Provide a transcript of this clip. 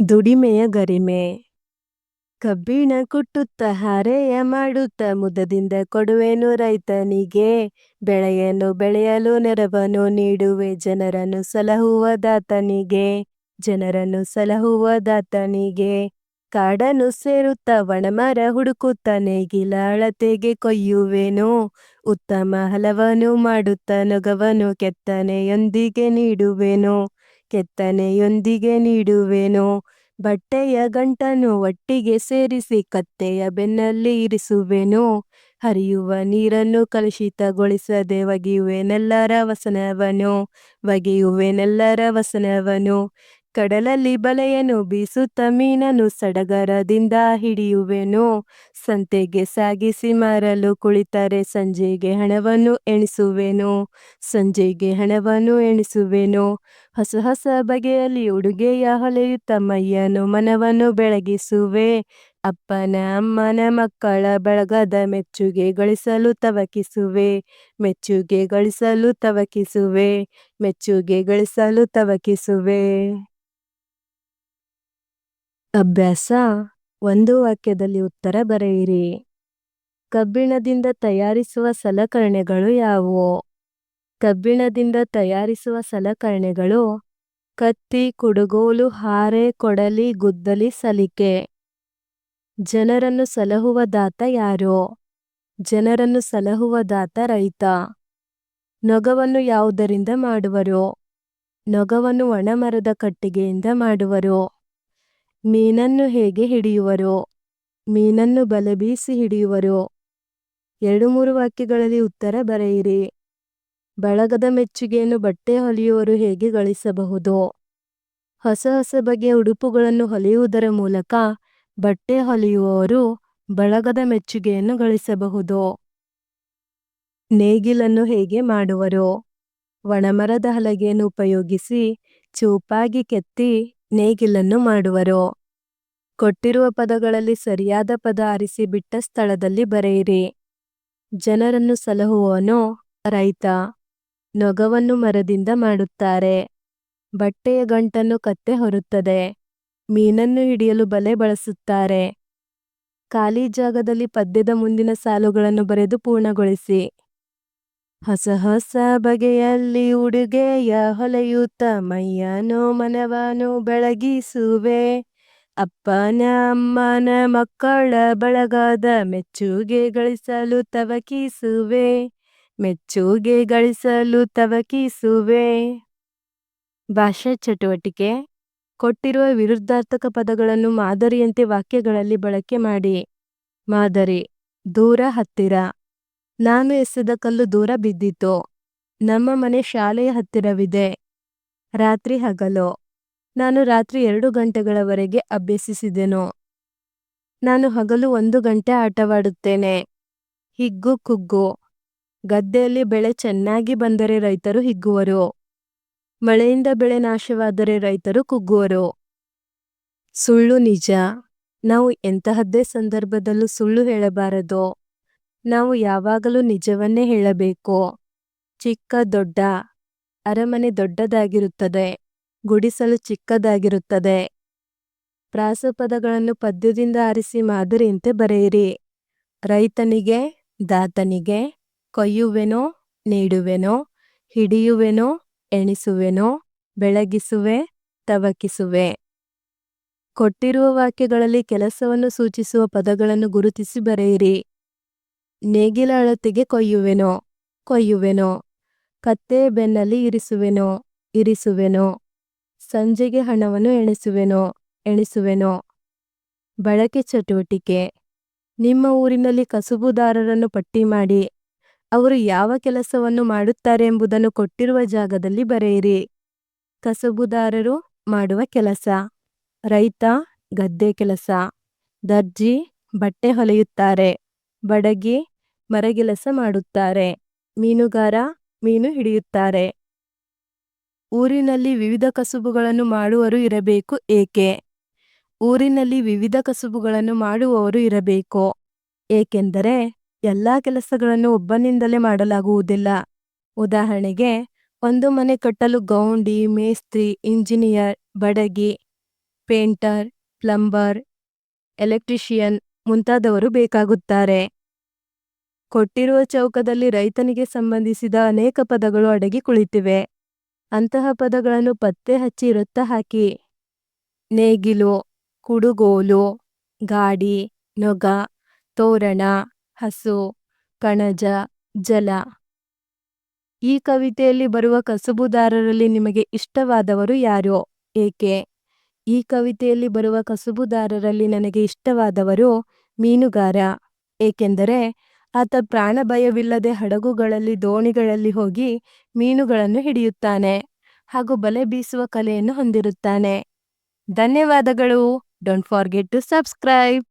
ದುಡಿಮೆಯ ಗರಿಮೆ. ಕಬ್ಬಿಣ ಕುಟ್ಟುತ್ತ ಹಾರೆಯ ಮಾಡುತ್ತ ಮುದದಿಂದ ಕೊಡುವೆನು ರೈತನಿಗೆ. ಬೆಳೆಯನ್ನು ಬೆಳೆಯಲು ನೆರವನ್ನು ನೀಡುವೆ ಜನರನ್ನು ಸಲಹುವ ದಾತನಿಗೆ. ಜನರನ್ನು ಸಲಹುವ ದಾತನಿಗೆ. ಕಾಡನ್ನು ಸೇರುತ್ತ ಒಣಮರ ಹುಡುಕುತ್ತ ನೇಗಿಲ ಅಳತೆಗೆ ಕೊಯ್ಯುವೆನು. ಉತ್ತಮ ಹಲವನು ಮಾಡುತ್ತ ನೊಗವನು ಕೆತ್ತನೆಯೊಂದಿಗೆ ನೀಡುವೆನು. ಕೆತ್ತನೆಯೊಂದಿಗೆ ನೀಡುವೆನು? ಬಟ್ಟೆಯ ಗಂಟನ್ನು ಒಟ್ಟಿಗೆ ಸೇರಿಸಿ ಕತ್ತೆಯ ಬೆನ್ನಲ್ಲಿ ಇರಿಸುವೆನು? ಹರಿಯುವ ನೀರನ್ನು ಕಲುಷಿತಗೊಳಿಸದೆ ಒಗೆಯುವೆನೆಲ್ಲರ ವಸನವನು? ಒಗೆಯುವೆನೆಲ್ಲರ ವಸನವನು? ಕಡಲಲ್ಲಿ ಬಲೆಯನ್ನು ಬೀಸುತ್ತ ಮೀನನ್ನು ಸಡಗರದಿಂದ ಹಿಡಿಯುವೆನು. ಸಂತೆಗೆ ಸಾಗಿಸಿ ಮಾರಲು ಕುಳಿತರೆ ಸಂಜೆಗೆ ಹಣವನ್ನು ಎಣಿಸುವೆನು. ಸಂಜೆಗೆ ಹಣವನ್ನು ಎಣಿಸುವೆನು. ಹೊಸ ಹೊಸ ಬಗೆಯಲ್ಲಿ ಉಡುಗೆಯ ಹೊಲೆಯುತ್ತ ಮೈಯನ್ನು ಮನವನ್ನು ಬೆಳಗಿಸುವೆ. ಅಪ್ಪನ ಅಮ್ಮನ ಮಕ್ಕಳ ಬಳಗದ ಮೆಚ್ಚುಗೆ ಗಳಿಸಲು ತವಕಿಸುವೆ. ಮೆಚ್ಚುಗೆ ಗಳಿಸಲು ತವಕಿಸುವೆ. ಮೆಚ್ಚುಗೆ ಗಳಿಸಲು ತವಕಿಸುವೆ. ಅಭ್ಯಾಸ, ಒಂದು ವಾಕ್ಯದಲ್ಲಿ ಉತ್ತರ ಬರೆಯಿರಿ. ಕಬ್ಬಿಣದಿಂದ ತಯಾರಿಸುವ ಸಲಕರಣೆಗಳು ಯಾವುವು? ಕಬ್ಬಿಣದಿಂದ ತಯಾರಿಸುವ ಸಲಕರಣೆಗಳು ಕತ್ತಿ, ಕುಡುಗೋಲು, ಹಾರೆ, ಕೊಡಲಿ, ಗುದ್ದಲಿ, ಸಲಿಕೆ. ಜನರನ್ನು ಸಲಹುವ ದಾತ ಯಾರು? ಜನರನ್ನು ಸಲಹುವ ದಾತ ರೈತ. ನೊಗವನ್ನು ಯಾವುದರಿಂದ ಮಾಡುವರು? ನೊಗವನ್ನು ಒಣಮರದ ಕಟ್ಟಿಗೆಯಿಂದ ಮಾಡುವರು. ಮೀನನ್ನು ಹೇಗೆ ಹಿಡಿಯುವರು? ಮೀನನ್ನು ಬಲೆ ಬೀಸಿ ಹಿಡಿಯುವರು. ಎರಡು ಮೂರು ವಾಕ್ಯಗಳಲ್ಲಿ ಉತ್ತರ ಬರೆಯಿರಿ. ಬಳಗದ ಮೆಚ್ಚುಗೆಯನ್ನು ಬಟ್ಟೆ ಹೊಲಿಯುವರು ಹೇಗೆ ಗಳಿಸಬಹುದು? ಹೊಸ ಹೊಸ ಬಗೆಯ ಉಡುಪುಗಳನ್ನು ಹೊಲಿಯುವುದರ ಮೂಲಕ ಬಟ್ಟೆ ಹೊಲಿಯುವವರು ಬಳಗದ ಮೆಚ್ಚುಗೆಯನ್ನು ಗಳಿಸಬಹುದು. ನೇಗಿಲನ್ನು ಹೇಗೆ ಮಾಡುವರು? ಒಣಮರದ ಹಲಗೆಯನ್ನು ಉಪಯೋಗಿಸಿ ಚೂಪಾಗಿ ಕೆತ್ತಿ ನೇಗಿಲನ್ನು ಮಾಡುವರು. ಕೊಟ್ಟಿರುವ ಪದಗಳಲ್ಲಿ ಸರಿಯಾದ ಪದ ಆರಿಸಿ ಬಿಟ್ಟ ಸ್ಥಳದಲ್ಲಿ ಬರೆಯಿರಿ. ಜನರನ್ನು ಸಲಹುವವನು ರೈತ. ನೊಗವನ್ನು ಮರದಿಂದ ಮಾಡುತ್ತಾರೆ. ಬಟ್ಟೆಯ ಗಂಟನ್ನು ಕತ್ತೆ ಹೊರುತ್ತದೆ. ಮೀನನ್ನು ಹಿಡಿಯಲು ಬಲೆ ಬಳಸುತ್ತಾರೆ. ಖಾಲಿ ಜಾಗದಲ್ಲಿ ಪದ್ಯದ ಮುಂದಿನ ಸಾಲುಗಳನ್ನು ಬರೆದು ಪೂರ್ಣಗೊಳಿಸಿ. ಹೊಸ ಹೊಸ ಬಗೆಯಲ್ಲಿ ಉಡುಗೆಯ ಹೊಲೆಯುತ್ತ ಮೈಯನು ಮನವನು ಬೆಳಗಿಸುವೆ. ಅಪ್ಪನ ಅಮ್ಮನ ಮಕ್ಕಳ ಬಳಗದ ಮೆಚ್ಚುಗೆ ಗಳಿಸಲು ತವಕಿಸುವೆ. ಮೆಚ್ಚುಗೆ ಗಳಿಸಲು ತವಕಿಸುವೆ. ಭಾಷಾ ಚಟುವಟಿಕೆ. ಕೊಟ್ಟಿರುವ ವಿರುದ್ಧಾರ್ಥಕ ಪದಗಳನ್ನು ಮಾದರಿಯಂತೆ ವಾಕ್ಯಗಳಲ್ಲಿ ಬಳಕೆ ಮಾಡಿ. ಮಾದರಿ. ದೂರ ಹತ್ತಿರ. ನಾನು ಎಸೆದ ಕಲ್ಲು ದೂರ ಬಿದ್ದಿತು ನಮ್ಮ ಮನೆ ಶಾಲೆಯ ಹತ್ತಿರವಿದೆ. ರಾತ್ರಿ ಹಗಲು. ನಾನು ರಾತ್ರಿ ಎರಡು ಗಂಟೆಗಳವರೆಗೆ ಅಭ್ಯಸಿಸಿದೆನು. ನಾನು ಹಗಲು ಒಂದು ಗಂಟೆ ಆಟವಾಡುತ್ತೇನೆ. ಹಿಗ್ಗು ಕುಗ್ಗು. ಗದ್ದೆಯಲ್ಲಿ ಬೆಳೆ ಚೆನ್ನಾಗಿ ಬಂದರೆ ರೈತರು ಹಿಗ್ಗುವರು. ಮಳೆಯಿಂದ ಬೆಳೆ ನಾಶವಾದರೆ ರೈತರು ಕುಗ್ಗುವರು. ಸುಳ್ಳು ನಿಜ. ನಾವು ಎಂತಹದ್ದೇ ಸಂದರ್ಭದಲ್ಲೂ ಸುಳ್ಳು ಹೇಳಬಾರದು. ನಾವು ಯಾವಾಗಲೂ ನಿಜವನ್ನೇ ಹೇಳಬೇಕು. ಚಿಕ್ಕ ದೊಡ್ಡ, ಅರಮನೆ ದೊಡ್ಡದಾಗಿರುತ್ತದೆ, ಗುಡಿಸಲು ಚಿಕ್ಕದಾಗಿರುತ್ತದೆ. ಪ್ರಾಸಪದಗಳನ್ನು ಪದ್ಯದಿಂದ ಆರಿಸಿ ಮಾದರಿಯಂತೆ ಬರೆಯಿರಿ. ರೈತನಿಗೆ, ದಾತನಿಗೆ ಕೊಯ್ಯುವೆನೋ, ನೀಡುವೆನೋ, ಹಿಡಿಯುವೆನೋ, ಎಣಿಸುವೆನೋ, ಬೆಳಗಿಸುವೆ, ತವಕಿಸುವೆ. ಕೊಟ್ಟಿರುವ ವಾಕ್ಯಗಳಲ್ಲಿ ಕೆಲಸವನ್ನು ಸೂಚಿಸುವ ಪದಗಳನ್ನು ಗುರುತಿಸಿ ಬರೆಯಿರಿ. ನೇಗಿಲ ಅಳತೆಗೆ ಕೊಯ್ಯುವೆನೋ? ಕೊಯ್ಯುವೆನೋ? ಕತ್ತೆ ಬೆನ್ನಲ್ಲಿ ಇರಿಸುವೆನೋ? ಇರಿಸುವೆನೋ? ಸಂಜೆಗೆ ಹಣವನ್ನು ಎಣಿಸುವೆನೋ? ಎಣಿಸುವೆನೋ? ಬಳಕೆ ಚಟುವಟಿಕೆ. ನಿಮ್ಮ ಊರಿನಲ್ಲಿ ಕಸುಬುದಾರರನ್ನು ಪಟ್ಟಿ ಮಾಡಿ, ಅವರು ಯಾವ ಕೆಲಸವನ್ನು ಮಾಡುತ್ತಾರೆ ಎಂಬುದನ್ನು ಕೊಟ್ಟಿರುವ ಜಾಗದಲ್ಲಿ ಬರೆಯಿರಿ. ಕಸುಬುದಾರರು ಮಾಡುವ ಕೆಲಸ. ರೈತ, ಗದ್ದೆ ಕೆಲಸ. ದರ್ಜಿ, ಬಟ್ಟೆ ಹೊಲೆಯುತ್ತಾರೆ. ಬಡಗಿ ಮರಗೆಲಸ ಮಾಡುತ್ತಾರೆ. ಮೀನುಗಾರ ಮೀನು ಹಿಡಿಯುತ್ತಾರೆ. ಊರಿನಲ್ಲಿ ವಿವಿಧ ಕಸುಬುಗಳನ್ನು ಮಾಡುವರು ಇರಬೇಕು ಏಕೆ? ಊರಿನಲ್ಲಿ ವಿವಿಧ ಕಸುಬುಗಳನ್ನು ಮಾಡುವವರು ಇರಬೇಕು ಏಕೆಂದರೆ ಎಲ್ಲ ಕೆಲಸಗಳನ್ನು ಒಬ್ಬನಿಂದಲೇ ಮಾಡಲಾಗುವುದಿಲ್ಲ. ಉದಾಹರಣೆಗೆ, ಒಂದು ಮನೆ ಕಟ್ಟಲು ಗೌಂಡಿ, ಮೇಸ್ತ್ರಿ, ಇಂಜಿನಿಯರ್, ಬಡಗಿ, ಪೇಂಟರ್, ಪ್ಲಂಬರ್, ಎಲೆಕ್ಟ್ರಿಷಿಯನ್ ಮುಂತಾದವರು ಬೇಕಾಗುತ್ತಾರೆ. ಕೊಟ್ಟಿರುವ ಚೌಕದಲ್ಲಿ ರೈತನಿಗೆ ಸಂಬಂಧಿಸಿದ ಅನೇಕ ಪದಗಳು ಅಡಗಿ ಕುಳಿತಿವೆ. ಅಂತಹ ಪದಗಳನ್ನು ಪತ್ತೆ ಹಚ್ಚಿ ವೃತ್ತ ಹಾಕಿ. ನೇಗಿಲು, ಕುಡುಗೋಲು, ಗಾಡಿ, ನೊಗ, ತೋರಣ, ಹಸು, ಕಣಜ, ಜಲ. ಈ ಕವಿತೆಯಲ್ಲಿ ಬರುವ ಕಸುಬುದಾರರಲ್ಲಿ ನಿಮಗೆ ಇಷ್ಟವಾದವರು ಯಾರು? ಏಕೆ? ಈ ಕವಿತೆಯಲ್ಲಿ ಬರುವ ಕಸುಬುದಾರರಲ್ಲಿ ನನಗೆ ಇಷ್ಟವಾದವರು ಮೀನುಗಾರ. ಏಕೆಂದರೆ ಆತ ಪ್ರಾಣ ಭಯವಿಲ್ಲದೆ ಹಡಗುಗಳಲ್ಲಿ ದೋಣಿಗಳಲ್ಲಿ ಹೋಗಿ ಮೀನುಗಳನ್ನು ಹಿಡಿಯುತ್ತಾನೆ ಹಾಗೂ ಬಲೆ ಬೀಸುವ ಕಲೆಯನ್ನು ಹೊಂದಿರುತ್ತಾನೆ. ಧನ್ಯವಾದಗಳು. Don't forget to subscribe